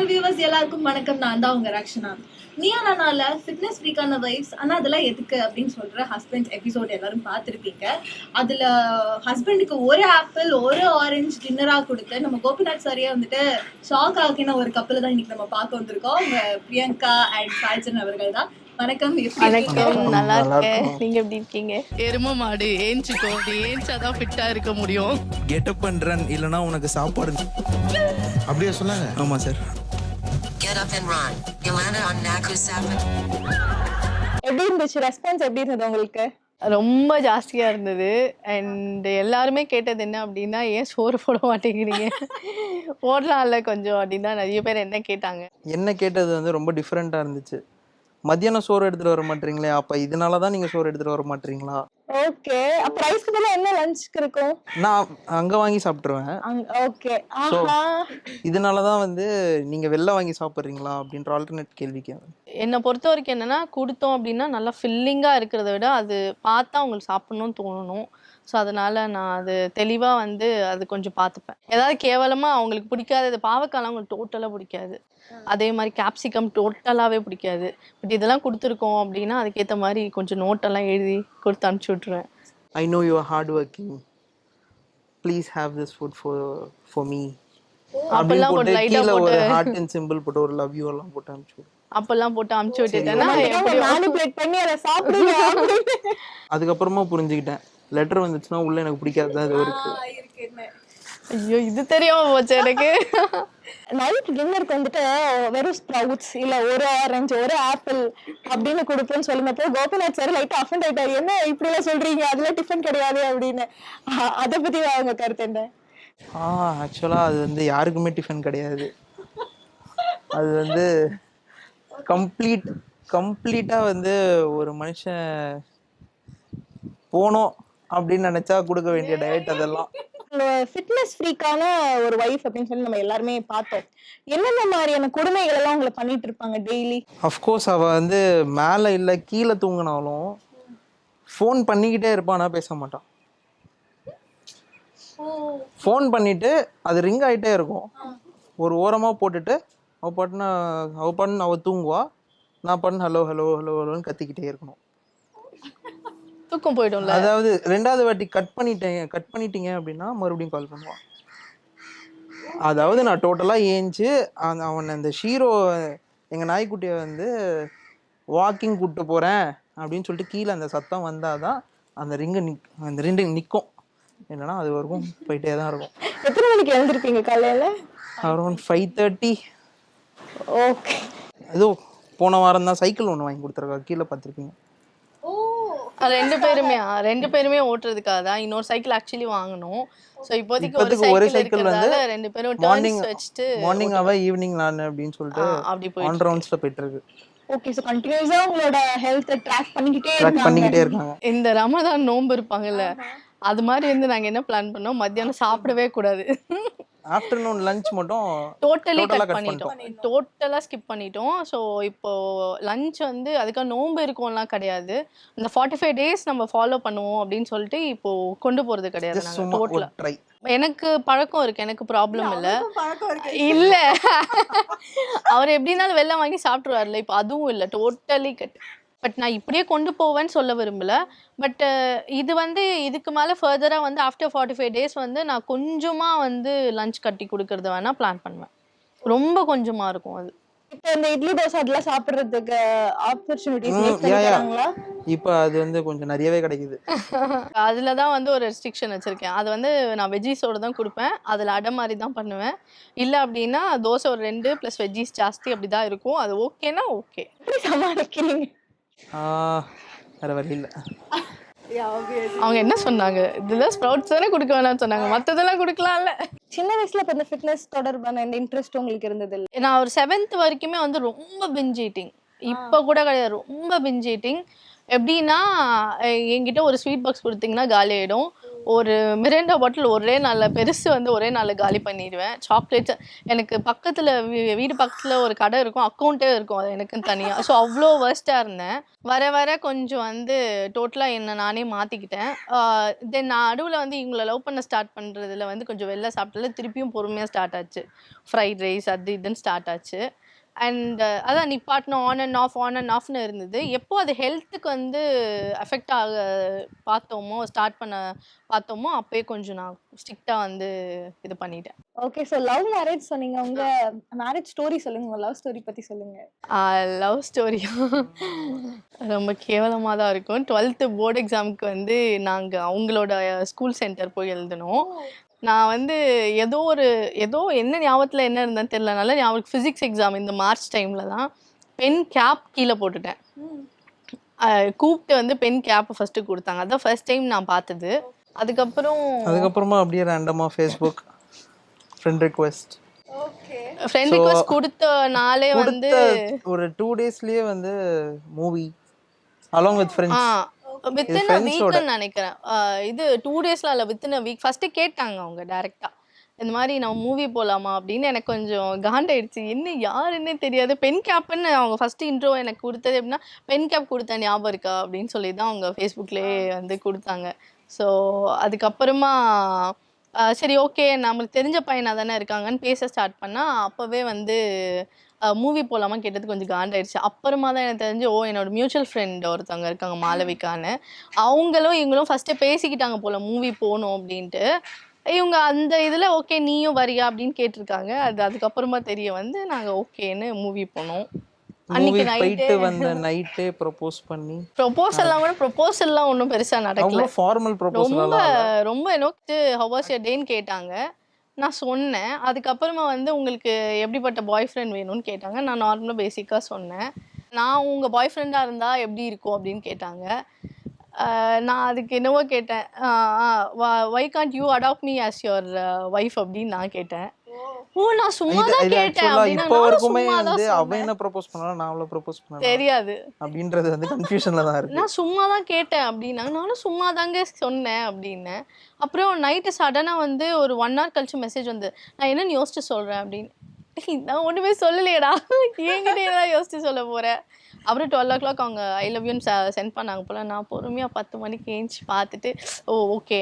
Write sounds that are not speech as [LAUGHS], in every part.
Channel viewers எல்லாருக்கும் வணக்கம். நான் தான் உங்க ரக்ஷனா. நியானால ஃபிட்னஸ் ஃப்ரீக்கான வைஃப்ஸ் ஆனா அதெல்லாம் எதுக்கு அப்படின்னு சொல்ற ஹஸ்பண்ட் எபிசோட் எல்லாரும் பார்த்துருப்பீங்க. அதுல ஹஸ்பண்டுக்கு ஒரு ஆப்பிள் ஒரு ஆரஞ்சு டின்னரா கொடுத்து நம்ம கோபிநாத் சாரியா வந்துட்டு ஷாக் ஆக்கின ஒரு கப்பல தான் இன்னைக்கு நம்ம பார்க்க வந்திருக்கோம். உங்க பிரியங்கா அண்ட் சாய்ஜன் அவர்கள் தான். வணக்கம்? வணக்கம். நல்லா இருக்கேன். நீங்க எப்படி இருக்கீங்க? எரும மாடு ஏஞ்சிக்கோ. நீ ஏஞ்சாதான் ஃபிட்டா இருக்க முடியும். கெட்டப் பண்றேன் இல்லனா உனக்கு சாப்பாடு [LAUGHS] அப்படியே சொன்னாங்க ஆமா sir Get up and run. Ilana on Naku 7. எப்படி இருந்துச்சு? ரெஸ்பான்ஸ் எப்படி இருந்தது உங்களுக்கு? ரொம்ப ஜாஸ்தியா இருந்தது. அண்ட் எல்லாருமே கேட்டது என்ன அப்படின்னா ஏன் சோறு போட மாட்டேங்கிறீங்க? போடலாம்ல கொஞ்சம் அப்படின்னு தான் நிறைய பேர் என்ன கேட்டாங்க. என்ன கேட்டது வந்து ரொம்ப டிஃப்ரெண்ட்டாக இருந்துச்சு. மத்தியானம் சோறு எடுத்துட்டு வர மாட்டீங்களே அப்ப இதனால தான் நீங்க சோறு எடுத்துட்டு வர மாட்டீங்களா? ஓகே அப்ப ரைஸ்க்கு பதிலா என்ன லஞ்ச்க்கு இருக்கும்? நான் அங்க வாங்கி சாப்பிட்டுருவேன். ஓகே இதனால தான் வந்து நீங்க வெளில வாங்கி சாப்பிட்றீங்களா அப்படின்ற ஆல்டர்னேட் கேள்வி கேட்குறேன் என்னை பொறுத்த வரைக்கும் என்னன்னா கொடுத்தோம் அப்படின்னா நல்லா ஃபில்லிங்காக இருக்கிறத விட அது பார்த்தா அவங்களுக்கு சாப்பிடணும்னு தோணணும். ஸோ அதனால நான் அது தெளிவாக வந்து அது கொஞ்சம் பார்த்துப்பேன். ஏதாவது கேவலமாக அவங்களுக்கு பிடிக்காதது பாவக்காலாம் அவங்களுக்கு டோட்டலாக பிடிக்காது. அதே மாதிரி கேப்சிகம் டோட்டலாகவே பிடிக்காது. பட் இதெல்லாம் கொடுத்துருக்கோம் அப்படின்னா அதுக்கேற்ற மாதிரி கொஞ்சம் நோட்டெல்லாம் எழுதி கொடுத்து அனுப்பிச்சி விட்ருவேன் I know you hard working please have this food for for me அப்படின்னு அப்பெல்லாம் போட்டு கீழே ஒரு ஹார்ட் அண்ட் சிம்பிள் போட்டு ஒரு லவ் யூ எல்லாம் போட்டு அனுப்பிச்சு. அப்பெல்லாம் போட்டு அனுப்பிச்சி விட்டுட்டேன்னா. [LAUGHS] அதுக்கப்புறமா புரிஞ்சுக்கிட்டேன். லெட்டர் வந்துச்சுன்னா உள்ள எனக்கு பிடிக்காது அது இருக்கு. ஐயோ இது தெரியாம போச்சு எனக்கு. நைட் டின்னருக்கு வந்துட்டு வெறும் ஸ்ப்ரவுட்ஸ் இல்ல ஒரு ஆரஞ்சு ஒரு ஆப்பிள் அப்படின்னு கொடுப்போம்னு சொல்லும்போது கோபிநாத் சார் லைட்டா அஃபண்ட் ஆயிட்டாரு. என்ன இப்படி எல்லாம் சொல்றீங்க? அதெல்லாம் டிஃபன் கிடையாது அப்படின்னு. அத பத்தி அவங்க கருத்து என்ன? ஆ ஆக்சுவலாக அது வந்து யாருக்குமே டிஃபன் கிடையாது. அது வந்து கம்ப்ளீட் கம்ப்ளீட்டாக வந்து ஒரு மனுஷன் போனோம் அப்படின்னு நினைச்சா கொடுக்க வேண்டிய டயட் அதெல்லாம். ஃபிட்னஸ் ஃப்ரீக்கான ஒரு ஒய்ஃப் அப்படின்னு சொல்லி நம்ம எல்லாருமே பார்த்தோம். என்னென்ன மாதிரியான கொடுமைகள் எல்லாம் உங்களை பண்ணிட்டு இருப்பாங்க டெய்லி அஃப்கோர்ஸ் அவள் வந்து மேலே இல்லை கீழே தூங்கினாலும் ஃபோன் பண்ணிக்கிட்டே இருப்பான் ஆனால் பேச மாட்டான் ஃபோன் பண்ணிட்டு அது ரிங் ஆகிட்டே இருக்கும். ஒரு ஓரமாக போட்டுட்டு அவள் பாட்டுன்னு அவள் பாட்டுன்னு அவள் தூங்குவா. நான் பண்ணு ஹலோ ஹலோ ஹலோ ஹலோன்னு கத்திக்கிட்டே இருக்கணும். தூக்கம் போயிடும்ல? அதாவது ரெண்டாவது வாட்டி கட் பண்ணிட்டேன் கட் பண்ணிட்டீங்க அப்படின்னா மறுபடியும் கால் பண்ணுவான் அதாவது நான் டோட்டலாக ஏஞ்சி அந்த அவன் அந்த ஷீரோ எங்கள் நாய்க்குட்டியை வந்து வாக்கிங் கூப்பிட்டு போகிறேன் அப்படின்னு சொல்லிட்டு கீழே அந்த சத்தம் வந்தால் தான் அந்த ரிங்கு நிக் அந்த ரிங்கு நிற்கும் இல்லைன்னா அது வரைக்கும் போயிட்டே தான் இருக்கும். எத்தனை மணிக்கு எழுந்திருப்பீங்க காலையில? Around five thirty okay. ஏதோ போன வாரம் தான் சைக்கிள் ஒன்று வாங்கி கொடுத்துருக்கா. கீழே பார்த்துருப்பீங்க. அது ரெண்டு பேருமே ரெண்டு பேருமே ஓட்டுறதுக்காக தான். இன்னொரு சைக்கிள் ஆக்சுவலி வாங்கணும். ஸோ இப்போதைக்கு ஒரு சைக்கிள் வந்து ரெண்டு பேரும் மார்னிங் டர்ன்ஸ் வச்சுட்டு மார்னிங் அவ ஈவினிங் நான் அப்படின்னு சொல்லிட்டு அப்படி போயிட்டு ஆன் ரவுண்ட்ஸில் போயிட்டு இருக்கு ஓகே ஸோ கண்டினியூஸா உங்களோட ஹெல்த்தை ட்ராக் பண்ணிக்கிட்டே ட்ராக் இருக்காங்க. பண்ணிக்கிட்டே இருக்காங்க. இந்த ரமதான் நோன்பு இருப்பாங்கல்ல அது மாதிரி வந்து நாங்க என்ன பிளான் பண்ணோம்? மத்தியானம் சாப்பிடவே கூடாது. ஆஃப்டர்நூன் லஞ்ச் மட்டும் டோட்டலி கட் பண்ணிட்டோம். டோட்டலா ஸ்கிப் பண்ணிட்டோம். ஸோ இப்போ லஞ்ச் வந்து அதுக்காக நோன்பு இருக்கும்லாம் கிடையாது. இந்த ஃபார்ட்டி ஃபைவ் டேஸ் நம்ம ஃபாலோ பண்ணுவோம் அப்படின்னு சொல்லிட்டு இப்போ கொண்டு போறது கிடையாது டோட்டலா எனக்கு பழக்கம் இருக்கு. எனக்கு ப்ராப்ளம் இல்ல இல்ல. [LAUGHS] அவர் எப்படினாலும் வெளில வாங்கி சாப்பிட்ருவார்ல இப்போ அதுவும் இல்ல. டோட்டலி கட் பட் நான் இப்படியே கொண்டு போவேன்னு சொல்ல விரும்பல. பட் இது வந்து இதுக்கு மேல ஃபர்தரா வந்து ஆஃப்டர் ஃபார்ட்டி ஃபைவ் டேஸ் வந்து நான் கொஞ்சமா வந்து லஞ்ச் கட்டி கொடுக்கறது வேணா பிளான் பண்ணுவேன். ரொம்ப கொஞ்சமா இருக்கும் அது. இப்போ இந்த இட்லி தோசை அதெல்லாம் சாப்பிடுறதுக்கு ஆப்பர்ச்சுனிட்டிஸ் இப்போ அது வந்து கொஞ்சம் நிறையவே கிடைக்குது. [LAUGHS] அதில் தான் வந்து ஒரு ரெஸ்ட்ரிக்ஷன் வச்சுருக்கேன். அது வந்து நான் வெஜ்ஜீஸோட தான் கொடுப்பேன். அதில் அடை மாதிரி தான் பண்ணுவேன். இல்லை அப்படின்னா தோசை ஒரு ரெண்டு ப்ளஸ் வெஜ்ஜீஸ் ஜாஸ்தி அப்படி தான் இருக்கும். அது ஓகேனா ஓகே சமாளிக்கிறீங்க? வேற வழி இல்லை. அவங்க என்ன சொன்னாங்க? இதெல்லாம் ஸ்ப்ரவுட்ஸ் தானே கொடுக்க வேணாம்னு சொன்னாங்க. மற்றதெல்லாம் கொடுக்கலாம்ல. சின்ன வயசுல இப்ப இந்த ஃபிட்னஸ் தொடர்பான இந்த இன்ட்ரெஸ்ட் உங்களுக்கு இருந்தது இல்ல? நான் ஒரு செவன்த் வரைக்குமே வந்து ரொம்ப பிஞ்ச் ஈட்டிங் இப்போ கூட கிடையாது. ரொம்ப பிஞ்ச் ஈட்டிங் எப்படின்னா என்கிட்ட ஒரு ஸ்வீட் பாக்ஸ் கொடுத்தீங்கன்னா காலி ஆயிடும். ஒரு மிரண்டா பாட்டில் ஒரே நாளில் பெருசு வந்து ஒரே நாளில் காலி பண்ணிடுவேன். சாக்லேட்ஸ் எனக்கு பக்கத்தில் வீடு பக்கத்தில் ஒரு கடை இருக்கும். அக்கௌண்ட்டே இருக்கும். அது எனக்குன்னு தனியாக ஸோ அவ்வளோ வேர்ஸ்ட்டாக இருந்தேன். வர வர கொஞ்சம் வந்து டோட்டலாக என்னை நானே மாற்றிக்கிட்டேன் தென் நான் நடுவில் வந்து இவங்களை லவ் பண்ண ஸ்டார்ட் பண்ணுறதுல வந்து கொஞ்சம் வெளில சாப்பிட்டதில் திருப்பியும் பொறுமையாக ஸ்டார்ட் ஆச்சு. ஃப்ரைட் ரைஸ் அது இதுன்னு ஸ்டார்ட் ஆச்சு. அண்ட் அதான் நிப்பாட்டணும் on and off on and ஆஃப்னு இருந்தது. எப்போ அது ஹெல்த்துக்கு வந்து அஃபெக்ட் ஆக பார்த்தோமோ ஸ்டார்ட் பண்ண பார்த்தோமோ அப்பயே கொஞ்சம் நான் ஸ்ட்ரிக்டாக வந்து இது பண்ணிட்டேன். ஓகே ஸோ லவ் மேரேஜ் சொன்னீங்க. உங்க மேரேஜ் ஸ்டோரி சொல்லுங்க. உங்க லவ் ஸ்டோரி பத்தி சொல்லுங்க. லவ் ஸ்டோரி ரொம்ப கேவலமாக தான் இருக்கும். டுவெல்த்து போர்டு எக்ஸாமுக்கு வந்து நாங்கள் அவங்களோட ஸ்கூல் சென்டர் போய் எழுதினோம் நான் வந்து ஏதோ ஒரு ஏதோ என்ன ஞாபகத்தில் என்ன இருந்தேன்னு தெரியல. நல்ல ஞாபகம் ஃபிசிக்ஸ் எக்ஸாம் இந்த மார்ச் டைமில் தான். பென் கேப் கீழே போட்டுட்டேன். கூப்பிட்டு வந்து பென் கேப் ஃபஸ்ட்டு கொடுத்தாங்க. அதான் ஃபர்ஸ்ட் டைம் நான் பார்த்தது. அதுக்கப்புறம் அதுக்கப்புறமா அப்படியே ரேண்டமாக Facebook friend request friend request கொடுத்த நாளே வந்து ஒரு டூ டேஸ்லயே வந்து movie along with a friends within. வீக்னு நினைக்கிறேன். இது டூ டேஸ்ல இல்ல வித்தின் அ வீக் ஃபர்ஸ்ட் கேட்டாங்க அவங்க டைரக்டா இந்த மாதிரி நான் மூவி போலாமா அப்படின்னு எனக்கு கொஞ்சம் காண்டாயிடுச்சு. என்ன யாருன்னே தெரியாது. பென் கேப்னு அவங்க ஃபர்ஸ்ட் இன்ட்ரோ எனக்கு கொடுத்தது எப்படின்னா பென் கேப் கொடுத்த ஞாபகம் இருக்கா அப்படின்னு சொல்லி தான் அவங்க ஃபேஸ்புக்லேயே வந்து கொடுத்தாங்க. ஸோ அதுக்கப்புறமா சரி ஓகே நம்மளுக்கு தெரிஞ்ச பையனாக தானே இருக்காங்கன்னு பேச ஸ்டார்ட் பண்ணால் அப்போவே வந்து மூவி போகலாமா கேட்டது கொஞ்சம் காண்டாயிடுச்சு அப்புறமா தான் எனக்கு தெரிஞ்சு ஓ என்னோட மியூச்சுவல் ஃப்ரெண்ட் ஒருத்தவங்க இருக்காங்க மாளவிகான்னு. அவங்களும் இவங்களும் ஃபஸ்ட்டு பேசிக்கிட்டாங்க போல் மூவி போகணும் அப்படின்ட்டு. இவங்க அந்த இதில் ஓகே நீயும் வரியா அப்படின்னு கேட்டிருக்காங்க. அது அதுக்கப்புறமா தெரிய வந்து நாங்கள் ஓகேன்னு மூவி போனோம். அன்னைக்கு நைட்டே வந்த நைட்டே ப்ரப்போஸ் பண்ணி ப்ரொபோசல்லாம் கூட ப்ரொபோசல்லாம் ஒன்றும் பெருசாக நடக்கல. ஃபார்மல் ரொம்ப ப்ரப்போசல் ரொம்ப என்னோக்கு ஹவாஸ் யர் டேன்னு கேட்டாங்க. நான் சொன்னேன். அதுக்கப்புறமா வந்து உங்களுக்கு எப்படிப்பட்ட பாய் ஃப்ரெண்ட் வேணும்னு கேட்டாங்க. நான் நார்மலாக பேசிக்காக சொன்னேன். நான் உங்கள் பாய் ஃப்ரெண்டாக இருந்தால் எப்படி இருக்கும் அப்படின்னு கேட்டாங்க. நான் அதுக்கு என்னவோ கேட்டேன். Why can't you adopt me as your wife அப்படின்னு நான் கேட்டேன். ஓ நான் சும்மா தான் கேட்டேன். அப்படின்னா இப்போ வரைக்குமே வந்து தான் அவ என்ன ப்ரப்போஸ் பண்ணா நான் அவளை ப்ரப்போஸ் பண்ணா தெரியாது. அப்படின்றது வந்து கன்ஃபியூஷன்ல தான் இருக்கு. நான் சும்மா தான் கேட்டேன் அப்படின்னாங்க நானும் சும்மா தாங்க சொன்னேன் அப்படின்னேன். அப்புறம் நைட்டு சடனாக வந்து ஒரு ஒன் ஹவர் கழிச்சு மெசேஜ் வந்து நான் என்னன்னு யோசிச்சு சொல்கிறேன் அப்படின்னு. நான் ஒன்றுமே சொல்லலையேடா. [LAUGHS] என்கிட்ட ஏதாவது யோசிச்சு சொல்ல போகிறேன் அப்புறம் டுவெல் ஓ கிளாக் அவங்க ஐ லவ் யூன்னு சென்ட் பண்ணாங்க போல். நான் பொறுமையாக பத்து மணிக்கு ஏஞ்சி பார்த்துட்டு ஓ ஓகே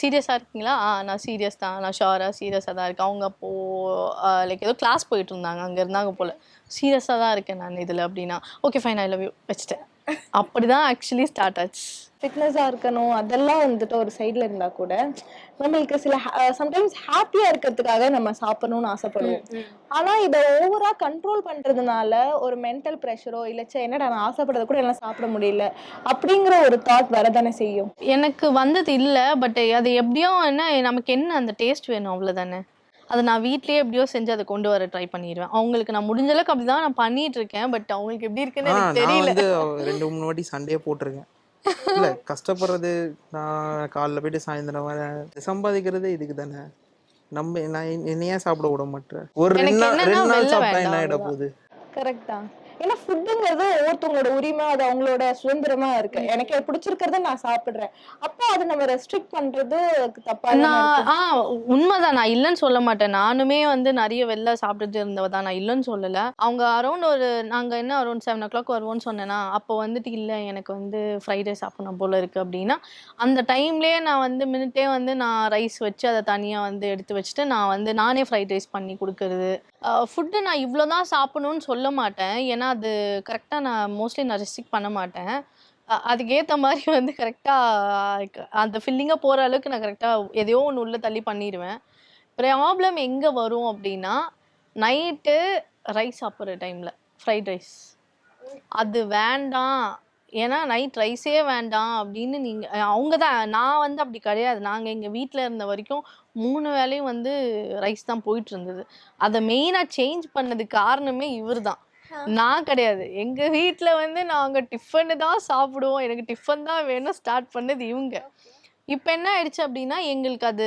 சீரியஸாக இருக்கீங்களா? ஆ நான் சீரியஸ் தான். நான் ஷோராக சீரியஸாக தான் இருக்கேன். அவங்க அப்போது லைக் ஏதோ கிளாஸ் போயிட்டு இருந்தாங்க. அங்கே இருந்தாங்க போல். சீரியஸாக தான் இருக்கேன் நான் இதில் அப்படின்னா okay fine I love you வச்சுட்டேன். அப்படி தான் ஆக்சுவலி ஸ்டார்ட் ஆச்சு. ஃபிட்னஸா இருக்கணும் அதெல்லாம் வந்துட்டு ஒரு சைடுல இருந்தா கூட நம்மளுக்கு சில சம்டைம்ஸ் ஹாப்பியா இருக்கிறதுக்காக நம்ம சாப்பிடணும்னு ஆசைப்படுவோம். ஆனா இதை ஓவரா கண்ட்ரோல் பண்றதுனால ஒரு மென்டல் ப்ரெஷரோ இல்ல ச்சே என்னடா நான் ஆசைப்படுறத கூட எல்லாம் சாப்பிட முடியல அப்படிங்கிற ஒரு தாட் வரதானே செய்யும். எனக்கு வந்தது இல்லை பட் அது எப்படியோ என்ன நமக்கு என்ன அந்த டேஸ்ட் வேணும் அவ்வளோதானே அதை நான் வீட்லயே எப்படியோ செஞ்சு அதை கொண்டு வர ட்ரை பண்ணிடுவேன். அவங்களுக்கு நான் முடிஞ்ச அளவுக்கு அப்படிதான் நான் பண்ணிட்டு இருக்கேன் பட் அவங்களுக்கு எப்படி இருக்குன்னு எனக்கு தெரியல. ரெண்டு மூணு வாட்டி சண்டே போட்டிருக்கேன். இல்ல கஷ்டப்படுறது நான் காலைல போயிட்டு சாயந்தரம் வர சம்பாதிக்கிறது இதுக்கு தானே. நம்ம நான் என்ன- என்னைய சாப்பிட விட மாட்டேன்? ஒரு ரெண்டு நாள் ரெண்டு நாள் சாப்பிட்டா என்ன ஆயிட. போகுது? கரெக்ட் தான். ஏன்னா ஃபுட்டுங்கிறது ஒவ்வொருத்தவங்களோட உரிமை அது அவங்களோட சுதந்திரமா இருக்கு. எனக்கு பிடிச்சிருக்கிறத நான் சாப்பிடுறேன். அப்போ அதை நம்ம ரெஸ்ட்ரிக்ட் பண்றது தப்பா நான். ஆ உண்மைதான். நான் இல்லைன்னு சொல்ல மாட்டேன். நானுமே வந்து நிறைய வெளில சாப்பிட்டுட்டு இருந்தவ தான். நான் இல்லைன்னு சொல்லலை. அவங்க அரௌண்ட் ஒரு நாங்கள் என்ன அரௌண்ட் செவன் ஓ கிளாக் வருவோம்னு சொன்னேன்னா அப்போ வந்துட்டு இல்லை எனக்கு வந்து ஃப்ரைட் ரைஸ் சாப்பிடணும் போல இருக்கு அப்படின்னா அந்த டைம்லேயே நான் வந்து மினிட்டே வந்து நான் ரைஸ் வச்சு அதை தனியாக வந்து எடுத்து வச்சுட்டு நான் வந்து நானே ஃப்ரைட் ரைஸ் பண்ணி கொடுக்கறது. ஃபுட்டு நான் இவ்வளோ தான் சாப்பிடணும்னு சொல்ல மாட்டேன். ஏன்னா அது கரெக்டாக நான் மோஸ்ட்லி நான் ரெஸ்ட்ரிக்ட் பண்ண மாட்டேன். அ- அதுக்கேத்த மாதிரி வந்து கரெக்டாக அந்த ஃபில்லிங்காக போகிற அளவுக்கு நான் கரெக்டாக எதையோ ஒன்று உள்ளே தள்ளி பண்ணிடுவேன் ப்ராப்ளம் எங்கே வரும் அப்படின்னா நைட்டு ரைஸ் சாப்பிட்ற டைமில் ஃப்ரைட் ரைஸ் அது வேண்டாம். ஏன்னா நைட் ரைஸே வேண்டாம் அப்படின்னு நீங்கள் அவங்க தான் நான் வந்து அப்படி கிடையாது. நாங்கள் எங்கள் வீட்டில் இருந்த வரைக்கும் மூணு வேளையும் வந்து ரைஸ் தான் போயிட்டு இருந்தது. அதை மெயினாக சேஞ்ச் பண்ணதுக்கு காரணமே இவர் தான். நான் கிடையாது. எங்கள் வீட்டில் வந்து நாங்கள் டிஃபனு தான் சாப்பிடுவோம். எனக்கு டிஃபன் தான் வேணும். ஸ்டார்ட் பண்ணது இவங்க. இப்போ என்ன ஆயிடுச்சு அப்படின்னா எங்களுக்கு அது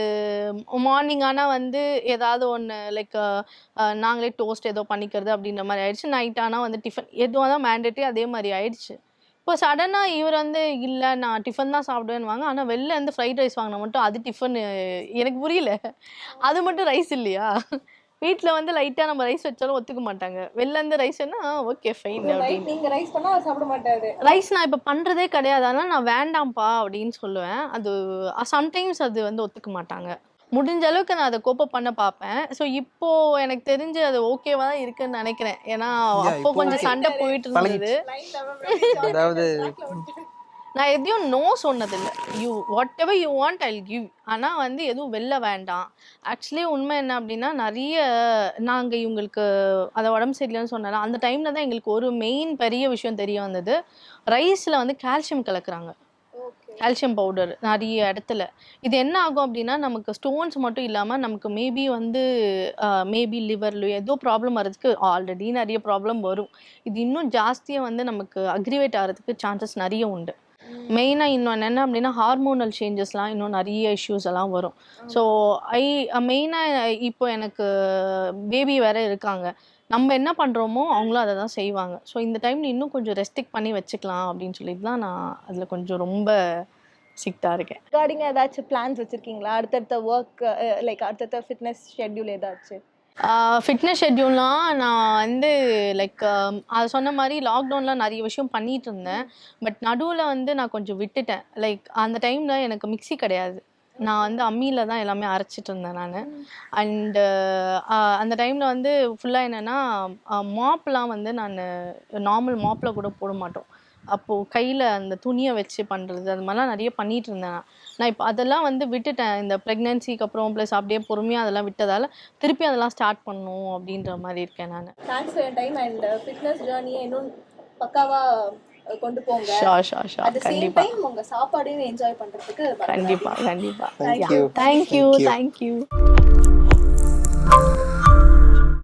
மார்னிங் ஆனால் வந்து ஏதாவது ஒன்று லைக் நாங்களே டோஸ்ட் ஏதோ பண்ணிக்கிறது அப்படின்ற மாதிரி ஆயிடுச்சு. நைட் ஆனால் வந்து டிஃபன் எதுவாக தான் மேண்டேட்டரி அதே மாதிரி ஆயிடுச்சு. இப்போ சடனாக இவர் வந்து இல்லை நான் டிஃபன் தான் சாப்பிடுவேன்னுவாங்க. ஆனால் வெளில இருந்து ஃப்ரைட் ரைஸ் வாங்கினா மட்டும் அது டிஃபன் எனக்கு புரியல. அது மட்டும் ரைஸ் இல்லையா? வீட்டில் வந்து லைட்டாக நம்ம ரைஸ் வச்சாலும் ஒத்துக்க மாட்டாங்க. வெளில இருந்து ரைஸ் வேணா ஓகே ஃபைன் அப்படின்னு. நீங்க ரைஸ் பண்ணா அவர் சாப்பிட மாட்டாரு. ரைஸ் நான் இப்போ பண்ணுறதே கிடையாது. அதனால் நான் வேண்டாம்ப்பா அப்படின்னு சொல்லுவேன். அது சம்டைம்ஸ் அது வந்து ஒத்துக்க மாட்டாங்க. முடிஞ்ச அளவுக்கு நான் அதை கோப்பப் பண்ண பார்ப்பேன். ஸோ இப்போ எனக்கு தெரிஞ்சு அது ஓகேவா தான் இருக்குன்னு நினைக்கிறேன். ஏன்னா அப்போ கொஞ்சம் சண்டை போயிட்டு இருந்தது. அதாவது நான் எதையும் நோ சொன்னதில்லை. You whatever you want I give ஆனால் வந்து எதுவும் வெளில வேண்டாம். ஆக்சுவலி உண்மை என்ன அப்படின்னா நிறைய நாங்கள் இவங்களுக்கு அதை உடம்பு சரியில்லைன்னு சொன்னால அந்த டைமில் தான் எங்களுக்கு ஒரு மெயின் பெரிய விஷயம் தெரிய வந்தது. ரைஸில் வந்து கால்சியம் கலக்குறாங்க. கால்சியம் பவுடர் நிறைய இடத்துல. இது என்ன ஆகும் அப்படின்னா நமக்கு ஸ்டோன்ஸ் மட்டும் இல்லாமல் நமக்கு மேபி வந்து மேபி லிவர்லையோ ஏதோ ப்ராப்ளம் வர்றதுக்கு ஆல்ரெடி நிறைய ப்ராப்ளம் வரும். இது இன்னும் ஜாஸ்தியாக வந்து நமக்கு அக்ரிவேட் ஆகிறதுக்கு சான்சஸ் நிறைய உண்டு. மெயினாக இன்னொன்று என்ன அப்படின்னா ஹார்மோனல் சேஞ்சஸ்லாம் இன்னும் நிறைய இஷ்யூஸ் எல்லாம் வரும். ஸோ ஐ மெயினாக இப்போ எனக்கு பேபி வேற இருக்காங்க. நம்ம என்ன பண்ணுறோமோ அவங்களும் அதை தான் செய்வாங்க. ஸோ இந்த டைம் இன்னும் கொஞ்சம் ரெஸ்ட்ரிக்ட் பண்ணி வச்சுக்கலாம் அப்படின்னு சொல்லிட்டு தான் நான் அதில் கொஞ்சம் ரொம்ப ஸ்ட்ரிக்டாக இருக்கேன். ரிகார்டிங் ஏதாச்சும் பிளான்ஸ் வச்சிருக்கீங்களா? அடுத்தடுத்த ஒர்க் லைக் அடுத்தடுத்த ஃபிட்னஸ் ஷெட்யூல் ஏதாச்சும்? ஃபிட்னஸ் ஷெட்யூல்லாம் நான் வந்து லைக் அது சொன்ன மாதிரி லாக்டவுனில் நிறைய விஷயம் பண்ணிட்டு இருந்தேன். பட் நடுவில் வந்து நான் கொஞ்சம் விட்டுட்டேன். லைக் அந்த டைமில் எனக்கு மிக்ஸி கிடையாது. நான் வந்து அம்மியில் தான் எல்லாமே அரைச்சிட்டு இருந்தேன் நான். அண்டு அந்த டைமில் வந்து ஃபுல்லாக என்னென்னா மாப்லாம் வந்து நான் நார்மல் மாப்பில் கூட போட மாட்டோம். அப்போது கையில் அந்த துணியை வச்சு பண்ணுறது அது மாதிரிலாம் நிறைய பண்ணிட்டு இருந்தேன் நான். நான் இப்போ அதெல்லாம் வந்து விட்டுட்டேன். இந்த ப்ரெக்னென்சிக்கு அப்புறம் ப்ளஸ் அப்படியே பொறுமையாக அதெல்லாம் விட்டதால் திருப்பி அதெல்லாம் ஸ்டார்ட் பண்ணணும் அப்படின்ற மாதிரி இருக்கேன் நான். Thanks for time and fitness ஜேர்னியை இன்னும் பக்காவாக கொண்டு போங்க. ஷா ஷா ஷா அட் சேம் கண்டிப்பாக டைம் உங்க சாப்பாடையும் என்ஜாய் பண்றதுக்கு கண்டிப்பாக கண்டிப்பாக Thank you. Thank you thank you